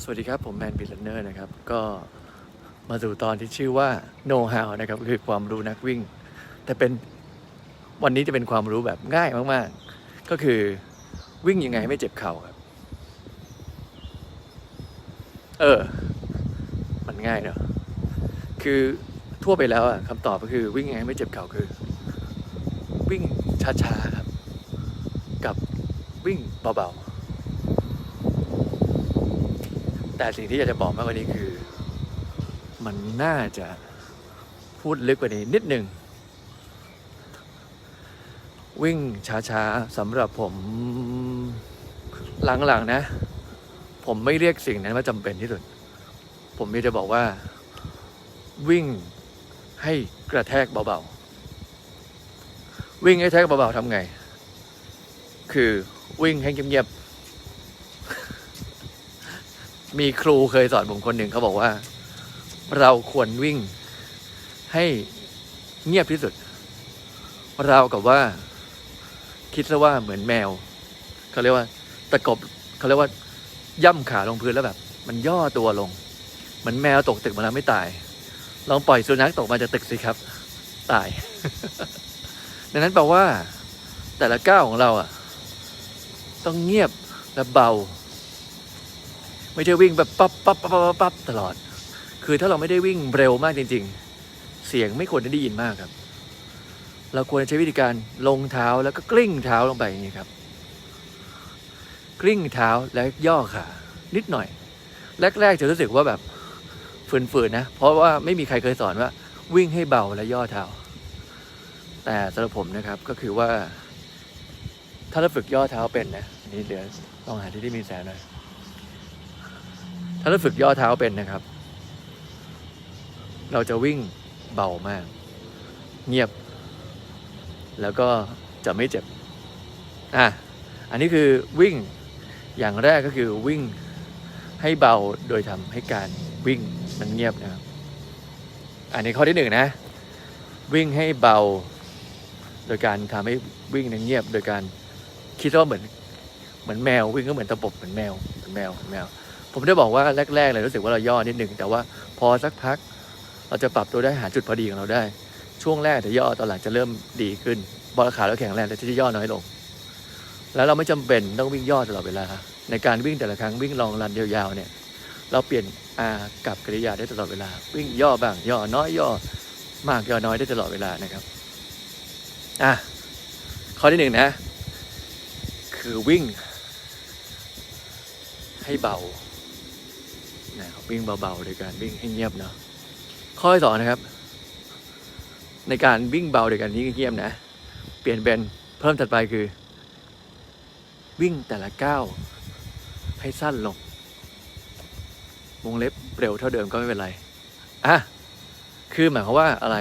สวัสดีครับ ผมแมนบิลเนอร์นะครับ ก็มาสู่ตอนที่ชื่อว่า know how นะครับคือความรู้นักวิ่ง แต่เป็นวันนี้จะเป็นความรู้แบบง่ายมาก ๆ ก็คือวิ่งยังไงไม่เจ็บเข่าครับ เออ มันง่ายเนาะคือทั่วไปแล้วอะคำตอบก็คือวิ่งยังไงไม่เจ็บเข่าคือ วิ่งช้าๆครับ กับวิ่งเบาๆ แต่สิ่งที่อยากจะบอกมากกว่านี้คือ มันน่าจะพูดลึกกว่านี้นิดหนึ่ง วิ่งช้าๆสำหรับผมหลังๆนะ ผมไม่เรียกสิ่งนั้นว่าจำเป็นที่สุด ผมมีจะบอกว่า วิ่งให้กระแทกเบาๆ วิ่งให้กระแทกเบาๆทำไง คือวิ่งให้เงียบๆ มีครูเคยสอนผมคนหนึ่งเขาบอกว่า เราควรวิ่งให้เงียบที่สุด เรากับว่า คิดซะว่าเหมือนแมวเขาเรียกว่า ตะกบเขาเรียกว่า ย่ำขาลงพื้นแล้วแบบ มันย่อตัวลง เหมือนแมวตกตึกมาแล้วไม่ตาย ลองปล่อยสุนัขตกมาจากตึกสิครับ ตาย ดังนั้นแปลว่า แต่ละก้าวของเราอะ ต้องเงียบและเบา ไม่ใช่วิ่งแบบปั๊บปั๊บปั๊บปั๊บปั๊บตลอด คือถ้าเราไม่ได้วิ่งเร็วมากจริง ๆ เสียงไม่ควรจะได้ยินมากครับ เราควรใช้วิธีการลงเท้าแล้วก็กลิ้งเท้าลงไปอย่างนี้ครับ กลิ้งเท้าแล้วย่อขานิดหน่อย แรกๆจะรู้สึกว่าแบบฝืนๆนะ เพราะว่าไม่มีใครเคยสอนว่า วิ่งให้เบาและย่อเท้า แต่สำหรับผมนะครับก็คือว่า ถ้าเราฝึกย่อเท้าเป็นนะนนี่เดี๋ยวลองหาที่ที่มีแสงหน่อย ถ้าเราฝึกย่อเท้าเป็นนะครับ เราจะวิ่งเบามาก เงียบ แล้วก็จะไม่เจ็บ อะ อันนี้คือวิ่งอย่างแรกก็คือวิ่งให้เบาโดยทำให้การวิ่งมันเงียบนะครับ อันนี้ข้อที่หนึ่งนะ วิ่งให้เบา โดยการทำให้วิ่งนั้นเงียบ โดยการคิดว่าเหมือนเหมือนแมววิ่งก็เหมือนตะปบเหมือนแมวเหมือนแมวเหมือนแมว ผมได้บอกว่าแรกๆเลยรู้สึกว่าเราย่อนิดหนึ่งแต่ว่าพอสักพัก เราจะปรับตัวได้หาจุดพอดีของเราได้ ช่วงแรกจะย่อตอนหลังจะเริ่มดีขึ้นบอลขาเราแข็งแรงแต่จะย่อน้อยลง แล้วเราไม่จำเป็นต้องวิ่งย่อตลอดเวลา ในการวิ่งแต่ละครั้งวิ่งลองรันยาวๆเนี่ย เราเปลี่ยนอากับกริยาได้ตลอดเวลา วิ่งย่อบ้างย่อน้อยย่อมากย่อน้อยได้ตลอดเวลานะครับอะข้อที่หนึ่งนะ คือวิ่งให้เบา นะครับวิ่งเบาๆโดยการวิ่งให้เงียบเนาะข้อที่สองนะครับ ในการวิ่งเบาโดยการวิ่งเงียบนะ เปลี่ยนเป็นเพิ่มถัดไปคือ วิ่งแต่ละก้าวให้สั้นลงวงเล็บเร็วเท่าเดิมก็ไม่เป็นไรอะคือหมายความว่าอะไร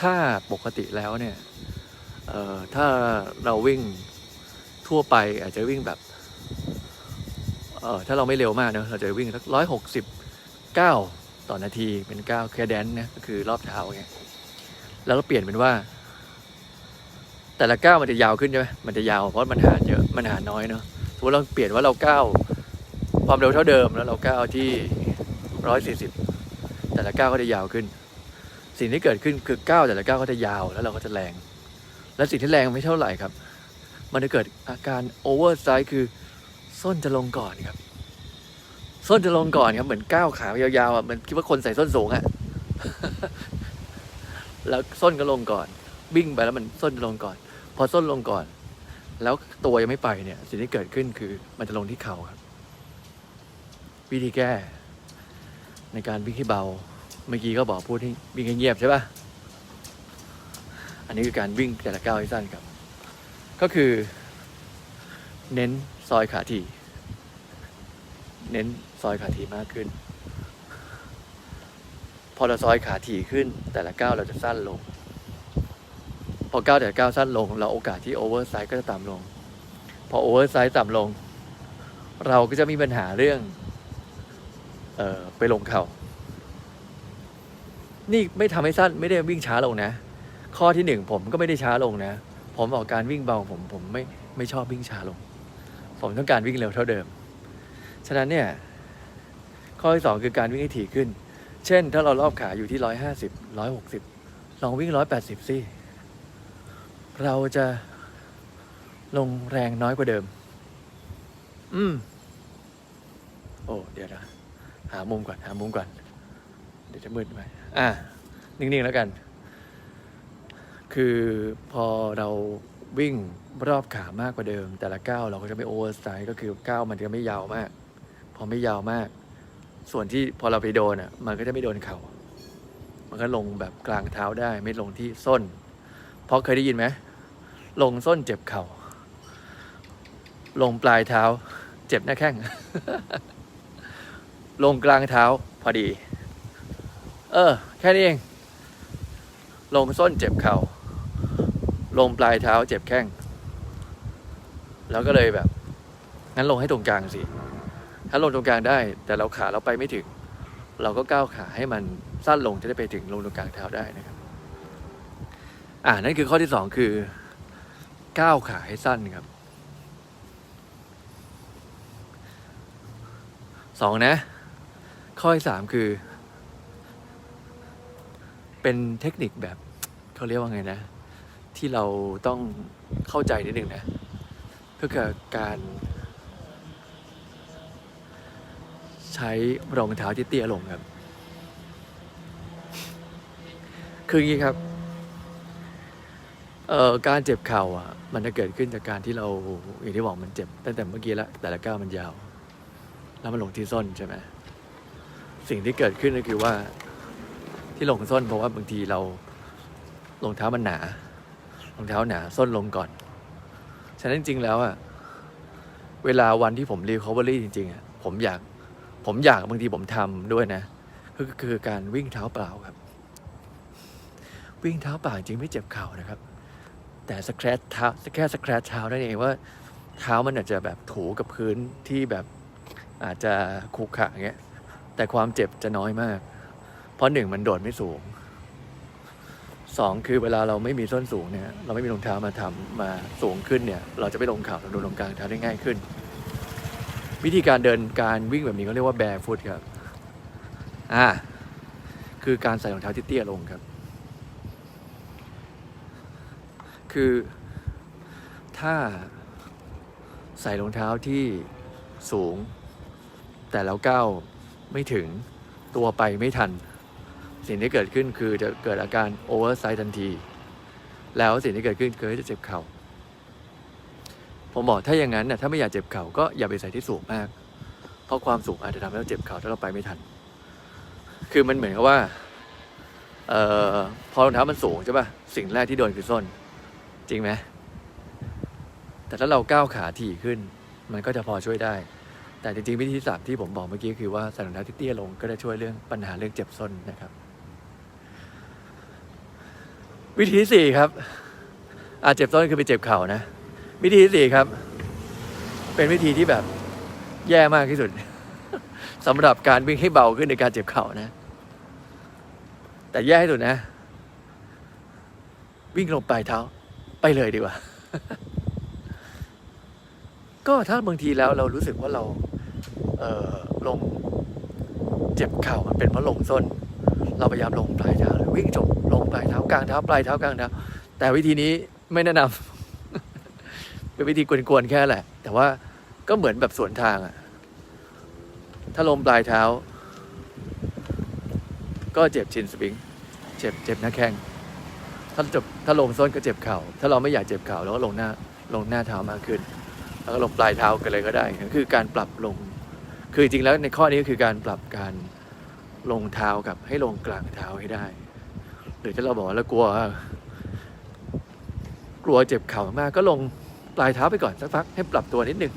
ถ้าปกติแล้วเนี่ยเอ่อถ้าเราวิ่งทั่วไปอาจจะวิ่งแบบ เอ่อถ้าเราไม่เร็วมากเนะเราจะวิ่งสักร้อยหกสิบเก้าต่อนาทีเป็นเก้าแคเดนนะก็คือรอบเท้าไงแล้วเราเปลี่ยนเป็นว่า แต่ละก้าวมันจะยาวขึ้นใช่ไหมมันจะยาวเพราะมันหารเยอะมันหารน้อยเนาะสมมติเราเปลี่ยนว่าเราก้าวความเร็วเท่าเดิมแล้วเราก้าวที่ร้อยสี่สิบแต่ละก้าวก็จะยาวขึ้น สิ่งที่เกิดขึ้นคือก้าวแต่ละก้าวก็จะยาวแล้วเราก็จะแรง และสิ่งที่แรงไม่เท่าไหร่ครับ มันจะเกิดอาการโอเวอร์ไซส์คือ ส้นจะลงก่อนครับ ส้นจะลงก่อนครับเหมือนก้าวขายาวๆอะเหมันคิดว่าคนใส่ส้นสูงอะแล้วส้นก็ลงก่อนวิ่งไปแล้วมันส้นจะลงก่อน พอส้นลงก่อน แล้วตัวยังไม่ไปเนี่ย สิ่งที่เกิดขึ้นคือมันจะลงที่เข่าครับ วิธีแก้ ในการวิ่งให้เบา เมื่อกี้ก็บอกพูดให้วิ่งให้เงียบใช่ปะอันนี้คือการวิ่งแต่ละก้าวให้สั้นครับ ก็คือ เน้น ซอยขาทีเน้นซอยขาทีมากขึ้น พอเราซอยขาถี่ขึ้น แต่ละก้าวเราจะสั้นลง พอก้าวแต่ละก้าวสั้นลง เราโอกาสที่โอเวอร์ไซส์ก็จะต่ำลง พอโอเวอร์ไซส์ต่ำลง เราก็จะมีปัญหาเรื่องเออไปลงเขา่านี่ไม่ทำให้สั้นไม่ได้วิ่งช้าลงนะ ข้อที่หนึ่งผมก็ไม่ได้ช้าลงนะ ผมบอกการวิ่งเบาผมผมไม่ไม่ชอบวิ่งช้าลง ผมต้องการวิ่งเร็วเท่าเดิม ฉะนั้นเนี่ย ข้อที่สองคือการวิ่งให้ถี่ขึ้น เช่น ถ้าเรารอบขาอยู่ที่ร้อยห้าสิบร้อยหกสิบลองวิ่งร้อยแปดสิบสิเราจะลงแรงน้อยกว่าเดิม อืม โอ้ เดี๋ยวนะ หามุมก่อน หามุมก่อน เดี๋ยวจะมืดไปอะ นิ่ง ๆ แล้วกัน คือพอเรา วิ่งรอบขามากกว่าเดิม แต่ละก้าวเราก็จะไม่โอเวอร์ไซด์ก็คือก้าวมันจะไม่ยาวมาก พอไม่ยาวมาก ส่วนที่พอเราไปโดนอะมันก็จะไม่โดนเข่ามันก็ลงแบบกลางเท้าได้ไม่ลงที่ส้น เพราะเคยได้ยินไหมลงส้นเจ็บเข่าลงปลายเท้า เจ็บหน้าแข้งลงกลางเท้าพอดี เออ แค่นี้เอง ลงส้นเจ็บเข่า ลงปลายเท้าเจ็บแข้ง แล้วก็เลยแบบ งั้นลงให้ตรงกลางสิ ถ้าลงตรงกลางได้ แต่เราขาเราไปไม่ถึง เราก็ก้าวขาให้มันสั้นลงจะได้ไปถึงลงตรงกลางเท้าได้นะครับ อ่านั่นคือข้อที่สองคือก้าวขาให้สั้นครับสองนะ ข้อที่สามคือ เป็นเทคนิคแบบเขาเรียกว่าไงนะ ที่เราต้องเข้าใจนิดหนึ่งนะก็คือการใช้รองเท้าที่เตี้ยลงครับ คืออย่างนี้ครับเอ่อการเจ็บเข่าอะ มันจะเกิดขึ้นจากการที่เราอย่างที่บอกมันเจ็บตั้งแต่เมื่อกี้แล้วแต่ละก้าวมันยาว แล้วมันลงที่ส้นใช่ไหมสิ่งที่เกิดขึ้นก็คือว่าที่ลงส้นเพราะว่าบางทีเรารองเท้ามันหนา รองเท้าหนาส้นลงก่อน ฉะนั้นจริงแล้วอะเวลาวันที่ผมรีคอเวอรี่จริงๆอะผมอยากผมอยากบางทีผมทำด้วยนะก็คือการวิ่งเท้าเปล่าครับ วิ่งเท้าเปล่าจริงไม่เจ็บเข่านะครับ แต่สแครชเท้าแค่สแครชเท้านั่นเองว่าเท้ามันอาจจะแบบถูกับพื้นที่แบบอาจจะขรุขระอย่างเงี้ยแต่ความเจ็บจะน้อยมาก เพราะหนึ่งมันโดดไม่สูง สองคือเวลาเราไม่มีส้นสูงเนี่ยเราไม่มีรองเท้ามาทำมาสูงขึ้นเนี่ยเราจะไม่ลงเขาเราโดนลงกลางเท้าได้ง่ายขึ้น วิธีการเดินการวิ่งแบบนี้เขาเรียกว่าแบร์ฟุตครับอ่าคือการใส่รองเท้าที่เตี้ยลงครับ คือถ้าใส่รองเท้าที่สูง แต่แล้วก้าวไม่ถึงตัวไปไม่ทัน สิ่งที่เกิดขึ้นคือจะเกิดอาการโอเวอร์ไซส์ทันที แล้วสิ่งที่เกิดขึ้นคือจะเจ็บเข่าผมบอกถ้าอย่างนั้นน่ะถ้าไม่อยากเจ็บเข่าก็อย่าไปใส่ที่สูงมาก เพราะความสูงอาจจะทำให้เราเจ็บเข่าถ้าเราไปไม่ทัน คือมันเหมือนกับว่าเอ่อพอรองเท้ามันสูงใช่ป่ะสิ่งแรกที่โดนคือส้น จริงไหมแต่ถ้าเราก้าวขาถี่ขึ้น มันก็จะพอช่วยได้ แต่จริงๆวิธีที่สามที่ผมบอกเมื่อกี้คือว่าใส่รองเท้าที่เตี้ยลงก็จะช่วยเรื่องปัญหาเรื่องเจ็บส้นนะครับ วิธีที่สี่ครับ อาจเจ็บส้นคือไปเจ็บเข่านะ วิธีที่สี่ครับ เป็นวิธีที่แบบแย่มากที่สุดสำหรับการวิ่งให้เบาขึ้นในการเจ็บเข่านะ แต่แย่ที่สุดนะ วิ่งลงปลายเท้า ไปเลยดีกว่า ก็ถ้าบางทีแล้วเรารู้สึกว่าเรา เออลง เจ็บเข่ามันเป็นเพราะลงส้น เราพยายามลงปลายเท้าเลยวิ่งจบลงปลายเท้ากลางเท้าปลายเท้ากลางเท้าแต่วิธีนี้ไม่แนะนำเป็นวิธีกวนๆแค่แหละ แต่ว่าก็เหมือนแบบสวนทางอะถ้าลงปลายเท้า ก็เจ็บชินสปริงเจ็บเจ็บหน้าแข้งถ้าจบถ้าลงส้นก็เจ็บเข่า ถ้าเราไม่อยากเจ็บเข่าเราก็ลงหน้าลงหน้าเท้ามากขึ้น แล้วก็ลงปลายเท้ากันเลยก็ได้ คือการปรับลง คือจริงแล้วในข้อนี้ก็คือการปรับการ ลงเท้ากับให้ลงกลางเท้าให้ได้ หรือถ้าเราบอกว่าเรากลัว กลัวเจ็บเข่ามากก็ลงปลายเท้าไปก่อนสักพักให้ปรับตัวนิดนึง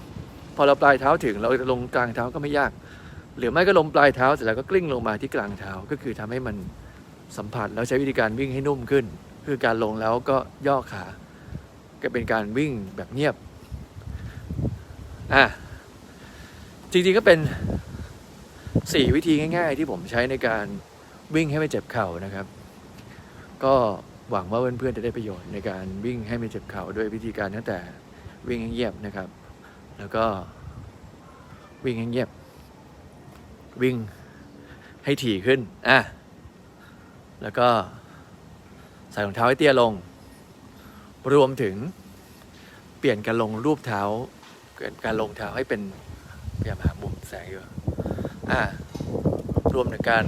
พอเราปลายเท้าถึงเราจะลงกลางเท้าก็ไม่ยาก หรือไม่ก็ลงปลายเท้าเสร็จแล้วก็กลิ้งลงมาที่กลางเท้าก็คือทำให้มันสัมผัสแล้วใช้วิธีการวิ่งให้นุ่มขึ้น คือการลงแล้วก็ย่อขาก็เป็นการวิ่งแบบเงียบอะจริงๆก็เป็น สี่วิธีง่ายๆ ที่ผมใช้ในการวิ่งให้ไม่เจ็บเข่านะครับ ก็หวังว่าเพื่อนๆจะได้ประโยชน์ในการวิ่งให้ไม่เจ็บเข่าด้วยวิธีการตั้งแต่วิ่งให้เงียบนะครับ แล้วก็วิ่งให้เงียบ วิ่งให้ถี่ขึ้นอะแล้วก็ใส่รองเท้าให้เตี้ยลง รวมถึงเปลี่ยนการลงรูปเท้า การลงเท้าให้เป็นพยายามหามุมแสงอยู่ อะรวมถึงการ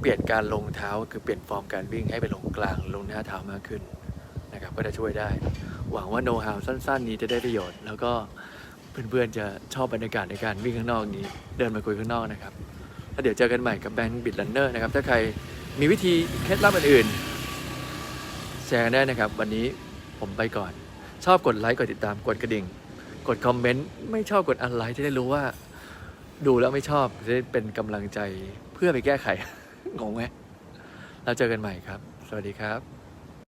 เปลี่ยนการลงเท้าคือเปลี่ยนฟอร์มการวิ่งให้ไปลงกลางลงหน้าเท้ามากขึ้นนะครับก็จะช่วยได้ หวังว่าโน้ตฮาวสั้น ๆ นี้จะได้ประโยชน์ แล้วก็เพื่อนๆจะชอบบรรยากาศในการวิ่งข้างนอกนี้ เดินมาคุยข้างนอกนะครับแล้วเดี๋ยวเจอกันใหม่กับแบงค์บิดลันเนอร์นะครับถ้าใครมีวิธีเคล็ดลับอื่นๆแชร์กันได้นะครับ วันนี้ผมไปก่อน ชอบกดไลค์กดติดตามกดกระดิ่ง กดคอมเมนต์ไม่ชอบกดอันไลค์จะได้รู้ว่า ดูแล้วไม่ชอบจะได้เป็นกำลังใจเพื่อไปแก้ไข งงไหมเราเจอกันใหม่ครับ สวัสดีครับ